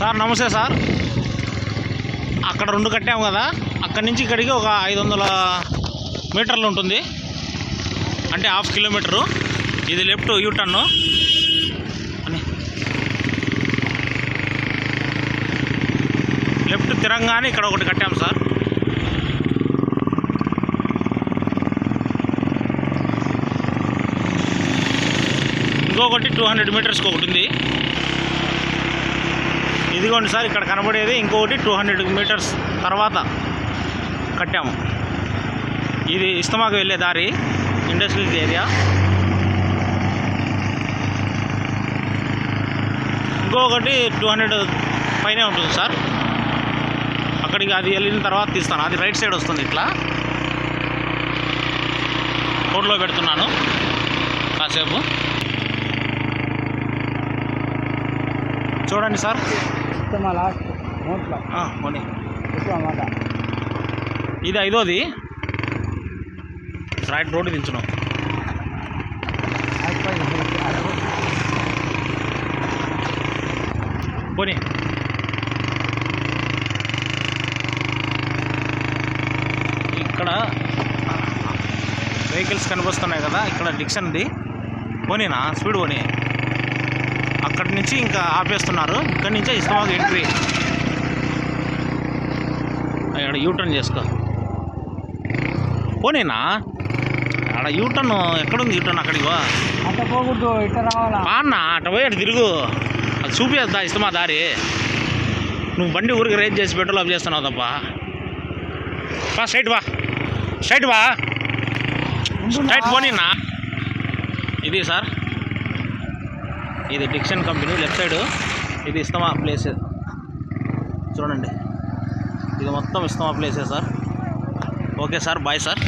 Sir నమస్తే sir. అక్కడ రెండు కట్టాము కదా. అక్కడి నుంచి ఇక్కడికి ఒక ఐదు వందల మీటర్లు ఉంటుంది. అంటే హాఫ్ కిలోమీటరు. ఇది లెఫ్ట్ యూటర్న్ అని. లెఫ్ట్ తిరంగానే ఇక్కడ ఒకటి కట్టాము సార్. ఇంకొకటి టూ హండ్రెడ్ మీటర్స్కి ఒకటి ఉంది. ఇదిగోండి సార్ ఇక్కడ కనబడేది ఇంకొకటి టూ హండ్రెడ్ మీటర్స్ తర్వాత కట్టాము. ఇది ఇస్తమాకు వెళ్ళే దారి ఇండస్ట్రియల్ ఏరియా. ఇంకొకటి టూ హండ్రెడ్ పైనే ఉంటుంది సార్. అక్కడికి అది వెళ్ళిన తర్వాత తీస్తాను. అది రైట్ సైడ్ వస్తుంది ఇట్లా. రోడ్లో పెడుతున్నాను కాసేపు. చూడండి సార్. ఇష్టమా లాస్ట్? నోట్లో? పోనీ. ఇది ఐదోది. రైట్ రోడ్డు దించును. పోనీ. ఇక్కడ వెహికల్స్ కనిపిస్తున్నాయి కదా ఇక్కడ డిక్షన్ది పోనీనా? స్పీడ్ పోనీ. అక్కడి నుంచి ఇంకా ఆపేస్తున్నారు. ఇక్కడి నుంచే ఇష్టమాకు ఎంట్రీ. అక్కడ యూటర్న్ చేసుకో. పోనీనా? ఆడ యూటర్న్ ఎక్కడుంది యూటర్న్ అక్కడికి పోకూడదు ఇట్ట రావాలా? అన్న అటు పోయి అటు తిరుగు. అది చూపిద్దా ఇష్టమా దారి? నువ్వు బండి ఊరికి రేజ్ చేసి పెట్రోల్ ఆఫ్ చేస్తున్నావు తప్ప. బా స్ట్రైట్ బా. స్ట్రైట్ బా. స్ట్రైట్ పోనీనా? ఇది సార్. ఇది డిక్షన్ కంపెనీ లెఫ్ట్ సైడ్ ఇది ఇస్తమా ప్లేస్. చూడండి. ఇది మొత్తం ఇస్తమా ప్లేసే sir. Okay sir bye sir.